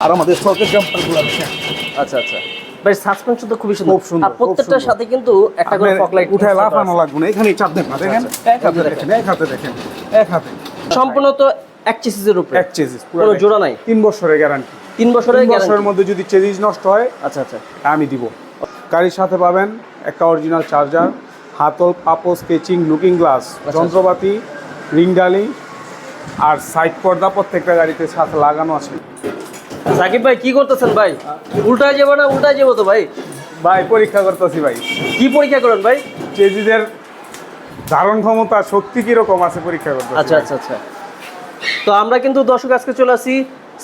আর আমাদের জাম্পারগুলো দেখেন আচ্ছা আচ্ছা। ভাই সাসপেনশন তো খুবই সুন্দর। আর প্রত্যেকটার সাথে কিন্তু একটা করে ফগ লাইট উঠায় লাফানো লাগবে না এখানেই চাপ দেন না দেখেন। আচ্ছা। এক হাতে দেখেন এক হাতে দেখেন এক হাতে। সম্পূর্ণ তো এক চেসিসের উপরে? এক কোনো জোড়া নাই? তিন বছরের গ্যারান্টি তিন বছরের মধ্যে যদি চেজিস নষ্ট হয় আচ্ছা আচ্ছা। আমি দিব। গাড়ির সাথে পাবেন একটা অরিজিনাল চার্জার হাতল পাপো স্কেচিং লুকিং গ্লাস আচ্ছা। যন্ত্রপাতি রিংডালি আর সাইড পর্দা প্রত্যেকটা গাড়িতে সাথে লাগানো আছে। সাকিব ভাই কি করতেছেন ভাই? উল্টায় যাব না উল্টায় যাব তো ভাই? ভাই পরীক্ষা করতেছি ভাই। কি পরীক্ষা করেন ভাই? চেজিদের ধারণ ক্ষমতা শক্তি কীরকম আছে পরীক্ষা করতেছি আচ্ছা আচ্ছা আচ্ছা। তো আমরা কিন্তু দর্শক আজকে চলে আসি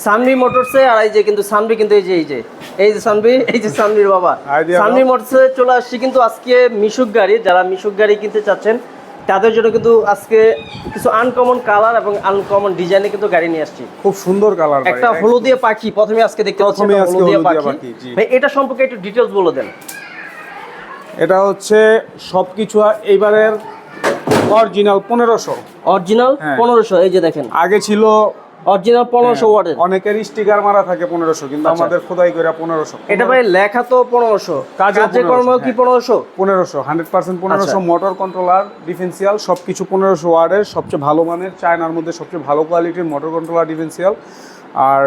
সানভি মোটরসে আর এই যে কিন্তু সানভি কিন্তু এই যে এই যে এই যে সানভি এই যে সানভির বাবা। সানভি। মোটরসে চলে আসছি কিন্তু আজকে মিশুক গাড়ি যারা মিশুক গাড়ি কিনতে চাচ্ছেন তাদের জন্য কিন্তু আজকে কিছু আনকমন কালার এবং আনকমন ডিজাইনে কিন্তু গাড়ি নিয়ে আসছি। খুব সুন্দর কালার একটা হলুদিয়া পাখি প্রথমে আজকে দেখতে পাচ্ছি প্রথমে আজকে হলুদিয়া পাখি, ভাই এটা সম্পর্কে একটু ডিটেলস বলে দেন। এটা হচ্ছে সবকিছু এইবারের অরিজিনাল পনেরোশো। অরিজিনাল হ্যাঁ। পনেরোশো এই যে দেখেন। আগে ছিল অরিজিনাল পনেরোশো ওয়ার্ডের অনেকের স্টিকার মারা থাকে পনেরোশো কিন্তু আচ্ছা। আমাদের খোদাই করে পনেরোশো। এটা ভাই লেখা তো পনেরোশো কাজে কর্ম কি হ্যাঁ। পনেরোশো? পনেরোশো হান্ড্রেড পার্সেন্ট পনেরোশো। মোটর কন্ট্রোলার ডিফেন্সিয়াল সব কিছু পনেরোশো ওয়ার্ডের সবচেয়ে ভালো মানের চায়নার মধ্যে সবচেয়ে ভালো কোয়ালিটির মোটর কন্ট্রোলার ডিফেন্সিয়াল আর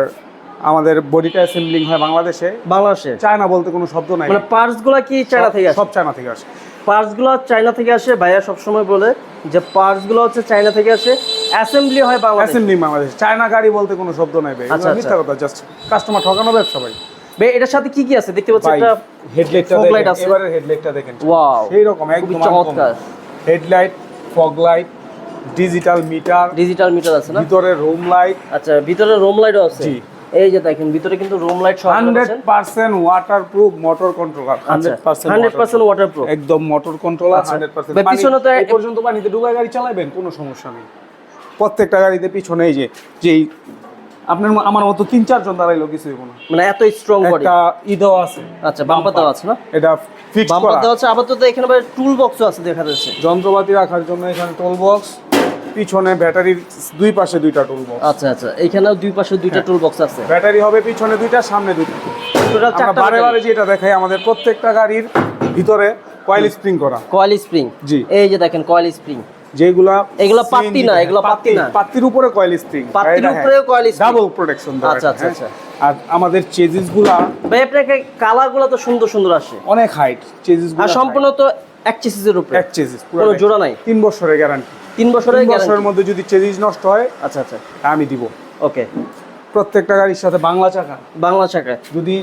আমাদের বডিটা অ্যাসেম্বলিং হয় বাংলাদেশে। বাংলাদেশে? চায়না বলতে কোনো শব্দ নাই। মানে পার্টসগুলা কি চায়না থেকে আসে? সব চায়না থেকে আসে। পার্টসগুলো চায়না থেকে আসে ভাইয়া সবসময় বলে যে পার্টসগুলো হচ্ছে চায়না থেকে আসে। অ্যাসেম্বলি হয় বাংলাদেশ। অ্যাসেম্বলি বাংলাদেশ। চায়না গাড়ি বলতে কোনো শব্দ নাই ভাই। আচ্ছা, মিথ্যা আচ্ছা। কথা জাস্ট কাস্টমার ঠকানো ব্যবসা ভাই। ভাই এটার সাথে কি কি আছে? দেখতে পাচ্ছি একটা হেডলাইটটা দেখেন। আছে। এবারে হেডলাইটটা দেখেন। ওয়াও সেই রকম একদম চমৎকার। Headlight fog light digital meter digital meter আছে না? ভিতরে রুম লাইট আচ্ছা ভিতরে রুম লাইটও আছে। জি। এই যে দেখেন ভিতরে কিন্তু রুম লাইট সহ hundred percent waterproof motor controller আচ্ছা hundred percent hundred percent waterproof একদম মোটর কন্ট্রোলার আচ্ছা। হান্ড্রেড পার্সেন্ট ভাই, পিছনে তো পর্যন্ত পানিতে ডুবা গাড়ি চালাবেন কোনো সমস্যা নেই। প্রত্যেকটা গাড়িতে পিছনে এই যে যেই আপনার আমার মতো তিন চারজন দাঁড়াইলো কিছু না। মানে এত স্ট্রং বডি একটা ই দেওয়া আছে। আচ্ছা বাম্পার দেওয়া আছে না? এটা ফিক্স বাম্পার দেওয়া আছে আপাতত এখানে টুল বক্সও আছে দেখা যাচ্ছে। যন্ত্রপাতি রাখার জন্য এখানে টুল বক্স পিছনে ব্যাটারির দুই পাশে দুইটা টুল বক্স আচ্ছা আচ্ছা এখানেও দুই পাশে দুইটা টুল বক্স আছে। ব্যাটারি হবে পিছনে দুইটা সামনে দুইটা। টোটাল চারটা বারে বারে যেটা দেখাই আমাদের প্রত্যেকটা গাড়ির ভিতরে কয়েল স্প্রিং করা। কয়েল স্প্রিং জি। এই যে দেখেন কয়েল স্প্রিং যেগুলা এগুলা পাত্তি না, এগুলা পাত্তি না। পাত্তির উপরে কয়েল স্প্রিং পাত্তির উপরেও coil spring। ডাবল প্রোটেকশন আচ্ছা, আচ্ছা, আচ্ছা। আর আমাদের চেজিসগুলা ভাই আপনাকে কালারগুলো তো সুন্দর সুন্দর আসে। অনেক হাইট চেজিস আর সম্পূর্ণ তো এক চেসিসের উপরে। এক চেজিস কোনো জোড়া নাই? তিন বছরের গ্যারান্টি তিন বছরের বছরের মধ্যে যদি চেজিস নষ্ট হয় আচ্ছা আচ্ছা। আমি দিব। ওকে। প্রত্যেকটা গাড়ির সাথে বাংলা চাকা। বাংলা চাকা। যদি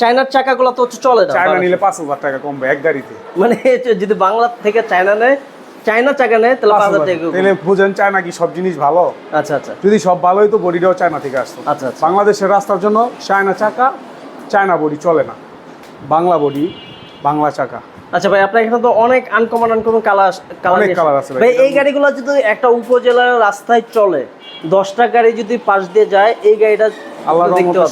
চায়নার চাকাগুলো তো হচ্ছে চলে না চায়না নিলে পাঁচ হাজার টাকা কমবে এক গাড়িতে। মানে যদি বাংলা থেকে চায়না নেয় চায়না চাকা নেয় তাহলে হাজার হাজার। তাহলে বুঝেন চায়না কি সব জিনিস ভালো আচ্ছা আচ্ছা যদি সব ভালোই তো বডিটাও চায়না থেকে আসতো আচ্ছা, আচ্ছা। বাংলাদেশের রাস্তার জন্য চায়না চাকা চায়না বডি চলে না বাংলা বডি বাংলা চাকা আচ্ছা ভাই আপনার এখানে তো অনেক uncommon uncommon colour colour colour আছে ভাই। এই গাড়িগুলো যদি একটা উপজেলার রাস্তায় চলে দশটা গাড়ি যদি পাশ দিয়ে যায় এই গাড়িটা আল্লাহ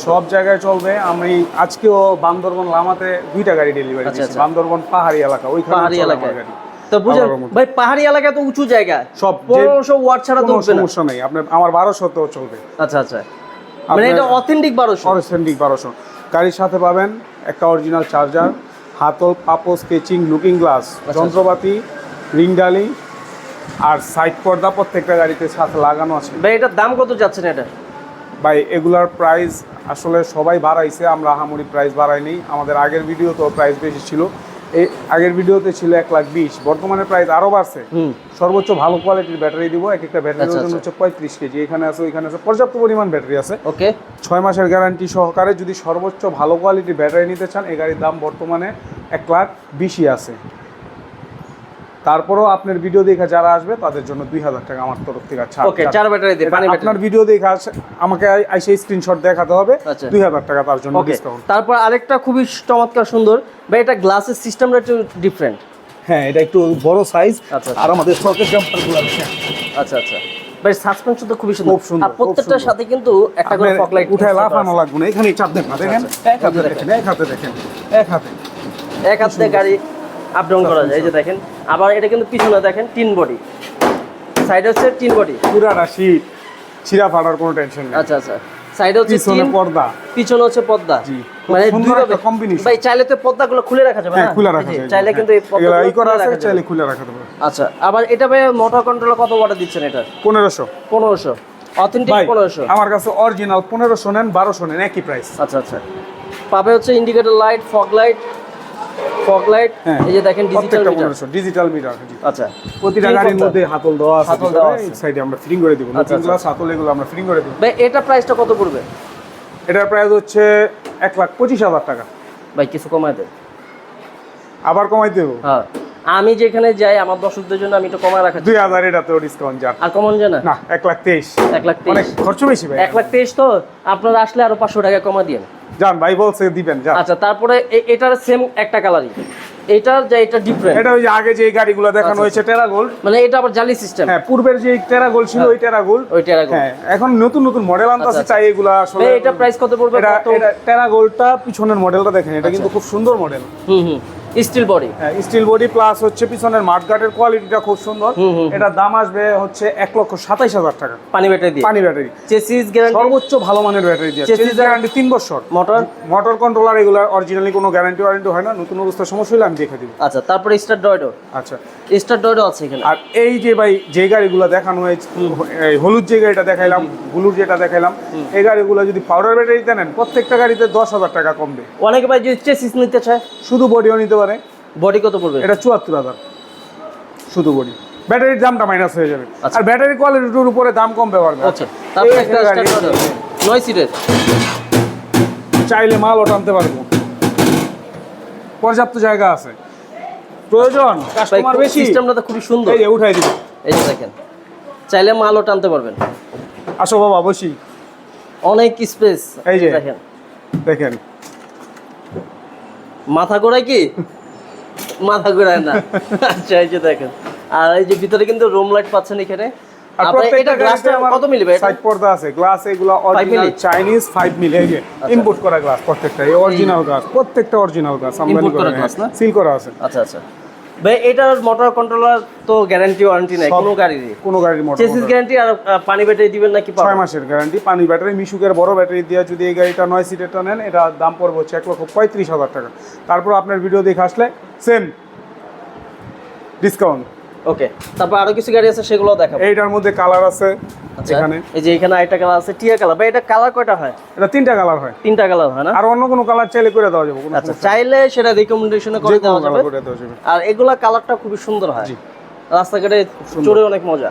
সব জায়গায় চলবে আমি আজকেও বান্দরবন লামাতে দুইটা গাড়ি ডেলিভারি আচ্ছা, দিয়েছি আচ্ছা। বান্দরবন পাহাড়ি এলাকা ওইখানে পাহাড়ি এলাকায় গাড়ি। তো বুঝেন আল্লাহর ভাই পাহাড়ি এলাকা তো উঁচু জায়গা। সব পনেরোশো ওয়াট ছাড়া তো না। সমস্যা নেই। আপনার আমার চলবে। আচ্ছা আচ্ছা। মানে এটা অথেন্টিক বারোশো। অথেন্টিক বারোশো। গাড়ির সাথে পাবেন একটা অরিজিনাল চার্জার হাতল পাপো স্কেচিং লুকিং গ্লাস। যন্ত্রপাতি রিংডালি আর সাইড পর্দা প্রত্যেকটা গাড়িতে সাথে লাগানো আছে। ভাই এটার দাম কত যাচ্ছেন এটা? ভাই এগুলার প্রাইস আসলে সবাই বাড়াইছে। আমরা আহামরি প্রাইস বাড়াইনি। আমাদের আগের ভিডিও তো প্রাইস বেশি ছিল। এই আগের ভিডিওতে ছিল এক লাখ বিশ বর্তমানে প্রাইস আরও বাড়ছে। সর্বোচ্চ ভালো কোয়ালিটির ব্যাটারি দিব এক একটা ব্যাটারি আচ্ছা, ওজন আচ্ছা। হচ্ছে পঁয়ত্রিশ কেজি এখানে আছে ওইখানে আছে পর্যাপ্ত পরিমাণ ব্যাটারি আছে। ওকে। ছয় মাসের গ্যারান্টি সহকারে যদি সর্বোচ্চ ভালো কোয়ালিটির ব্যাটারি নিতে চান এই গাড়ির দাম বর্তমানে এক লাখ বিশই আছে। তারপরেও আপনার ভিডিও দেখে যারা আসবে তাদের জন্য দুই হাজার টাকা আমার তরফ থেকে ছাড়। ওকে চার ব্যাটারি দিয়ে পানি আপনার ভিডিও দেখে আমাকে আইসে স্ক্রিনশট দেখাতে হবে আচ্ছা। দুই হাজার টাকা তার জন্য ডিসকাউন্ট তারপর আরেকটা খুবই চমৎকার সুন্দর। ভাই এটা গ্লাসের সিস্টেমটা একটু ডিফারেন্ট হ্যাঁ এটা একটু বড় সাইজ আচ্ছা, আর আমাদের স্টকের জাম্পারগুলো দেখেন আচ্ছা আচ্ছা। ভাই সাসপেনশন তো খুবই সুন্দর। খুব সুন্দর, আর প্রত্যেকটার সাথে কিন্তু একটা করে ফগ লাইট উঠায় লাফানো লাগবে না এখানেই চাপ দেন দেখেন। আচ্ছা। এক হাতে দেখেন এক হাতে দেখেন এক হাতে। এক হাত গাড়ি আপ ডাউন করা যায় এই যে দেখেন। আবার এটা কিন্তু পিছনে দেখেন তিন বডি সাইড হচ্ছে তিন বডি পুরাটা শীত ছিঁড়া ফাটার কোনো টেনশন নেই। আচ্ছা আচ্ছা। সাইডে হচ্ছে পিছনে পর্দা। পিছনে হচ্ছে পর্দা। জি, মানে দুইভাবে combination। ভাই চাইলে তো পর্দাগুলো খুলে রাখা যাবে হ্যাঁ না? খুলে এই রাখা যে, যায় চাইলে কিন্তু এই এগুলা পর্দাগুলো ই করা আছে চাইলে খুলে রাখা যাবে। আচ্ছা আবার এটা ভাই মোটর কন্ট্রোলার কত ওয়াটের দিচ্ছেন এটা? পনেরোশো। পনেরোশো। অথেন্টিক ভাই পনেরোশো। আমার কাছে অরিজিনাল পনেরোশো নেন বারোশো নেন একই প্রাইস আচ্ছা আচ্ছা। পাবে হচ্ছে indicator light fog light fog light হ্যাঁ। এই যে দেখেন ডিজিটাল মিটার ডিজিটাল মিটার আচ্ছা। প্রতিটা গাড়ির মধ্যে হাতল দেওয়া আছে হাতল দেওয়া আছে। সাইডে আমরা ফিটিং করে দিব। আচ্ছা, নতুন আচ্ছা। গ্লাস হাতল এগুলো আমরা ফিটিং করে দিব। ভাই এটা প্রাইসটা কত পড়বে? এটার প্রাইস হচ্ছে এক লাখ পঁচিশ হাজার টাকা। ভাই কিছু কমায় দেন। আবার কমাই দেবো? হ্যাঁ। আমি যেখানে যাই আমার দর্শকদের জন্য আমি একটু কমায় রাখা দুই হাজার এটাতেও ডিসকাউন্ট যান আর কমন যায় না? এক লাখ তেইশ। এক লাখ অনেক তেইশ। খরচ বেশি ভাই। এক লাখ তেইশ তো আপনারা আসলে আরও পাঁচশো টাকা কমা দিয়ে যান ভাই বলছে দিবেন যান। আচ্ছা তারপরে এটার সেম একটা কালারই এটার যে এটা ডিফারেন্ট এটা ওই যে আগে যে গাড়িগুলো দেখানো আচ্ছা, হয়েছে টেরা গোল্ড মানে এটা আবার জালি সিস্টেম হ্যাঁ পূর্বের যে টেরা গোল্ড ছিল হ্যাঁ। ওই টেরা গোল্ড ওইটা এরকম হ্যাঁ এখন নতুন নতুন মডেল আনতেছে আচ্ছা, আচ্ছা। চাই এগুলা আসলে এটা প্রাইস কত পড়বে এটা? এটা টেরা গোল্ডটা পিছনের মডেলটা দেখেন এটা কিন্তু খুব সুন্দর মডেল হুম হুম। Steel body. হ্যাঁ স্টিল বডি প্লাস হচ্ছে পিছনের মাঠগাটের কোয়ালিটিটা খুব সুন্দর। এটার দাম আসবে হচ্ছে এক লক্ষ সাতাইশ হাজার টাকা। পানি ব্যাটারি দিয়ে? পানি ব্যাটারি। চেসিস গ্যারান্টি সর্বোচ্চ ভালো মানের ব্যাটারি দিয়ে। Chassis গ্যারান্টি তিন বছর। মোটর মোটর কন্ট্রোলার এগুলো অরিজিনালি কোনো গ্যারান্টি ওয়ারেন্টি হয় না নতুন অবস্থায় সমস্যা হলে আমি দেখে দিব। আচ্ছা তারপরে স্টার ডয়ডো আচ্ছা। স্টার ডয়ডো আছে এখানে? আর এই যে ভাই যে গাড়িগুলো দেখানো হয়েছে এই হলুদ যে গাড়িটা দেখাইলাম ব্লুর যেটা দেখাইলাম এই গাড়িগুলো যদি পাউডার ব্যাটারিতে নেন প্রত্যেকটা গাড়িতে দশ হাজার টাকা কমবে। অনেকে ভাই যদি চেসিস নিতে চায়? শুধু বডিও নিতে পারে। বডি কত পড়বে? এটা চুয়াত্তর হাজার। শুধু বডি ব্যাটারির দামটা মাইনাস হয়ে যাবে। আচ্ছা। আর ব্যাটারি কোয়ালিটির উপরে দাম কমবে পারবে আচ্ছা তারপরে একটা নয় সিটের চাইলে মালও টানতে পারব। পর্যাপ্ত জায়গা আছে। প্রয়োজন? কাস্টমার বেশি? সিস্টেমটা তো খুবই সুন্দর। এই উঠাই দিবে। এই যে দেখেন। চাইলে মালও টানতে পারবেন। আসো বাবা বসি। অনেক স্পেস এই যে। দেখেন। দেখেন। মাথা ঘোরায় কি? মাথা ঘোরায় না। আচ্ছা এই যে দেখেন। আর এই যে ভিতরে কিন্তু রুম লাইট পাচ্ছেন এখানে। এটা গ্লাসটা কত মিলবে এটা? সাইড পর্দা আছে। গ্লাস এগুলা অরিজিনাল? চাইনিজ 5 মিলি এই ইম্পোর্ট করা গ্লাস প্রত্যেকটা এই অরিজিনাল গ্লাস প্রত্যেকটা অরিজিনাল গ্লাস সিল করা আছে। আচ্ছা আচ্ছা। ভাই এটার মোটর কন্ট্রোলার তো গ্যারান্টি ওয়ারেন্টি নাই কোনো গাড়িরই কোনো গাড়ির মোটর চেসিস গ্যারান্টি আর পানি ব্যাটারি দিবেন নাকি ছয় মাসের গ্যারান্টি পানি ব্যাটারি মিশুকের বড় ব্যাটারি দিয়ে যদি এই গাড়িটা নয় সিটেরটা নেন এটা দাম পড়বে হচ্ছে এক লক্ষ পঁয়ত্রিশ হাজার টাকা। তারপর আপনার ভিডিও দেখে আসলে সেম ডিসকাউন্ট ওকে তারপর আরও কিছু গাড়ি আছে সেগুলো দেখাবো। এইটার মধ্যে কালার আছে এখানে। এই যে এখানে আরেকটা কালার আছে টিয়া কালার বা এটা কালার কয়টা হয়? এটা তিনটা কালার হয়। তিনটা কালার হয় না? আর অন্য কোনো কালার চাইলে করে দেওয়া যাবে আচ্ছা চাইলে সেটা রিকমেন্ডেশনে করে দেওয়া যাবে। কালার করে দেওয়া যাবে। আর এগুলা কালারটা খুবই সুন্দর হয়। রাস্তাঘাটে চড়ে অনেক মজা।